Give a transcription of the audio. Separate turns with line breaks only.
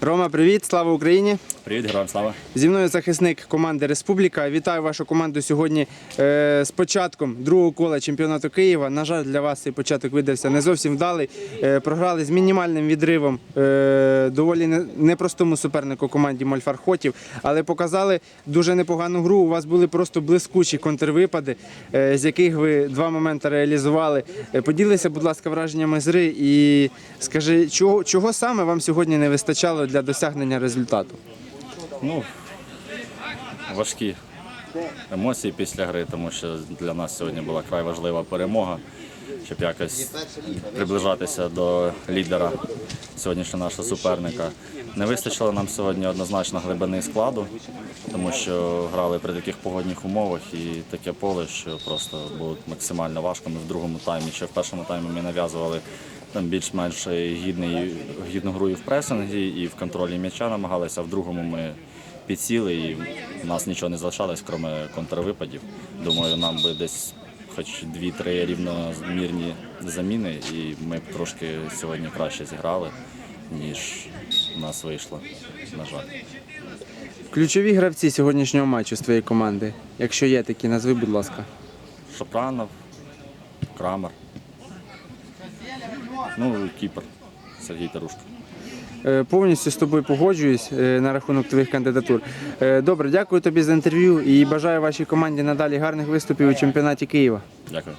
Рома, привіт, слава Україні!
Привіт, героям слава.
Зі мною захисник команди Республіка. Вітаю вашу команду сьогодні е, з початком другого кола чемпіонату Києва. На жаль, для вас цей початок видався не зовсім вдалий. Е, програли з мінімальним відривом е, доволі не- непростому супернику команді Мольфар Хотів, але показали дуже непогану гру. У вас були просто блискучі контрвипади, з яких ви два моменти реалізували. Поділися, будь ласка, враженнями з гри і скажи, чого, чого саме вам сьогодні не вистачало для досягнення результату?
Ну, важкі емоції після гри, тому що для нас сьогодні була край важлива перемога, щоб якось приближатися до лідера сьогоднішнього нашого суперника. Не вистачило нам сьогодні однозначно глибини складу, тому що грали при таких погодних умовах і таке поле, що просто було максимально важко. Ми в другому таймі, ще в першому таймі ми нав'язували там більш-менш гідну гру і в пресингі, і в контролі м'яча намагалися, а в другому ми підсіли і в нас нічого не залишалось, крім контрвипадів. Думаю, нам би десь хоч дві-три рівномірні заміни, і ми б трошки сьогодні краще зіграли, ніж у нас вийшло, на жаль.
Ключові гравці сьогоднішнього матчу з твоєї команди. Якщо є такі, назви, будь ласка.
Шопранов, Крамер. Ну, і Кіпр, Сергій Тарушко.
Е, Повністю з тобою погоджуюсь е, на рахунок твоїх кандидатур. Е, Добре, дякую тобі за інтерв'ю і бажаю вашій команді надалі гарних виступів у чемпіонаті Києва.
Дякую.